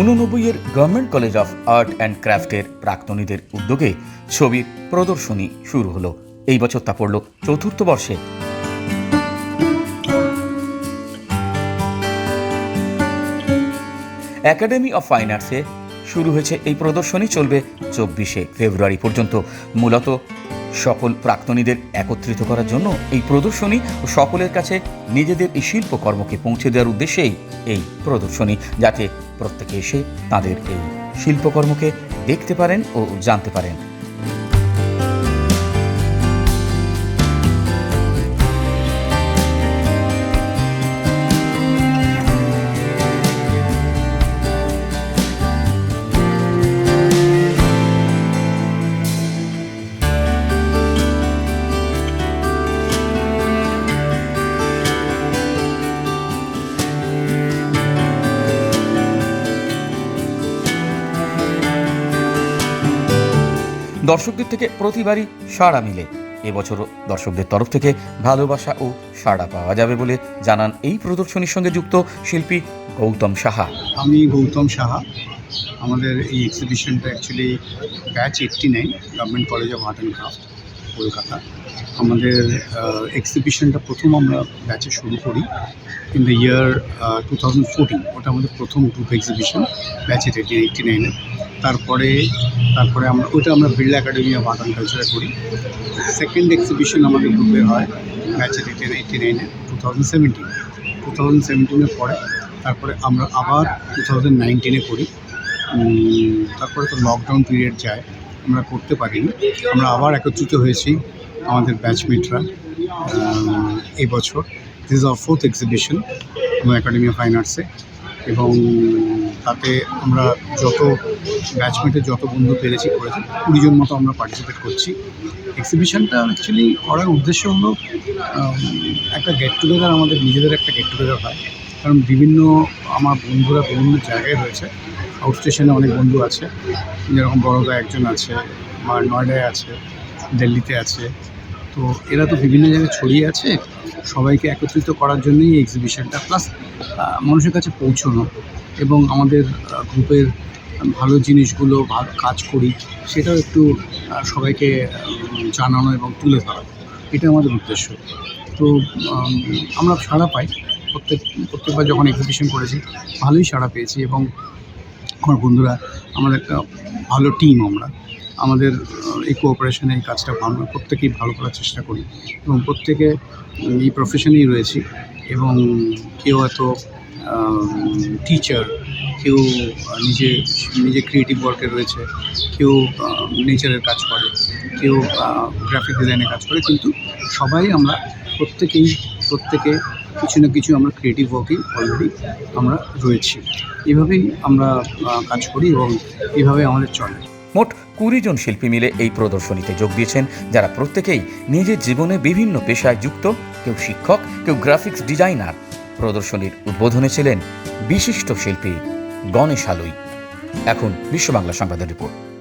উননব্বই এর government college of art and ক্রাফটের প্রাক্তনীদের উদ্যোগে ছবির প্রদর্শনী শুরু হলো। এই বছর তা পড়ল চতুর্থ বর্ষে। একাডেমি অফ ফাইন আর্টসে শুরু হয়েছে এই প্রদর্শনী, চলবে চব্বিশে ফেব্রুয়ারি পর্যন্ত। মূলত সকল প্রাক্তনীদের একত্রিত করার জন্য এই প্রদর্শনী ও সকলের কাছে নিজেদের এই শিল্পকর্মকে পৌঁছে দেওয়ার উদ্দেশ্যেই এই প্রদর্শনী, যাতে প্রত্যেকে এসে তাদের এই শিল্পকর্মকে দেখতে পারেন ও জানতে পারেন। দর্শকদের থেকে প্রতিবারই সাড়া মিলে। এবছরও দর্শকদের তরফ থেকে ভালোবাসা ও সাড়া পাওয়া যাবে বলে জানান এই প্রদর্শনীর সঙ্গে যুক্ত শিল্পী গৌতম সাহা। আমি গৌতম সাহা। আমাদের এই এক্সিবিশনটা actually batch eighty nine government college of art and craft Kolkata. আমাদের এক্সিবিশনটা প্রথম আমরা ব্যাচে শুরু করি in the year two thousand fourteen ওটা আমাদের প্রথম group exhibition batch eighty eighty নাইনে তারপরে তারপরে আমরা, ওটা আমরা Birla academy of art and কালচারে করি। সেকেন্ড এক্সিবিশন আমাদের গ্রুপে হয় ব্যাচ এইটি এইটটি নাইনে two thousand seventeen two thousand সেভেন্টিনের পরে, তারপরে আমরা আবার টু থাউজেন্ড নাইনটিনে করি। তারপরে তো লকডাউন পিরিয়ড যায়। আমরা করতে পারিনি। আমরা আবার একত্রিত হয়েছি আমাদের ব্যাচমেটরা এই বছর। This is our fourth exhibition আমার একাডেমি অফ ফাইন আর্টসে এবং তাতে আমরা যত ব্যাচমেটের যত বন্ধু পেরেছি, করেছি কুড়ি জন মতো আমরা পার্টিসিপেট করছি। এক্সিবিশনটা অ্যাকচুয়ালি করার উদ্দেশ্য হলো একটা গেট টুগেদার আমাদের নিজেদের একটা গেট টুগেদার হয়। কারণ বিভিন্ন আমার বন্ধুরা বিভিন্ন জায়গায় রয়েছে। আউট স্টেশনে অনেক বন্ধু আছে। যেরকম বড়োদা একজন আছে আমার নয়ডায় আছে, দিল্লিতে আছে। তো এরা তো বিভিন্ন জায়গায় ছড়িয়ে আছে। সবাইকে একত্রিত করার জন্যই এই এক্সিবিশনটা প্লাস মানুষের কাছে পৌঁছানো এবং আমাদের গ্রুপের ভালো জিনিসগুলো কাজ করি, সেটাও একটু সবাইকে জানানো এবং তুলে ধরা। এটা আমাদের উদ্দেশ্য। তো আমরা সাড়া পাই। প্রত্যেক, প্রত্যেকবার যখন এক্সিবিশন করেছি, ভালোই সাড়া পেয়েছি এবং আমার বন্ধুরা আমাদের একটা ভালো টিম আমরা। আমাদের এই কোঅপারেশনে এই কাজটা আমরা প্রত্যেকেই ভালো করার চেষ্টা করি। এবং প্রত্যেকে এই প্রফেশনেই রয়েছি। এবং কেউ হয়তো টিচার কেউ নিজে নিজে ক্রিয়েটিভ ওয়ার্কে রয়েছে, কেউ নেচারের কাজ করে, কেউ গ্রাফিক ডিজাইনের কাজ করে। কিন্তু সবাই আমরা প্রত্যেকেই, প্রত্যেকে কিছু না কিছু আমরা ক্রিয়েটিভ ওয়ার্কেই অলরেডি আমরা রয়েছি। এভাবেই আমরা কাজ করি এবং এভাবে আমাদের চলে। মোট কুড়ি জন শিল্পী মিলে এই প্রদর্শনীতে যোগ দিয়েছেন, যারা প্রত্যেকেই নিজের জীবনে বিভিন্ন পেশায় যুক্ত, কেউ শিক্ষক, কেউ গ্রাফিক্স ডিজাইনার প্রদর্শনীর উদ্বোধনে ছিলেন বিশিষ্ট শিল্পী গণেশ আলুই। এখন বিশ্ব বাংলা সংবাদের রিপোর্ট।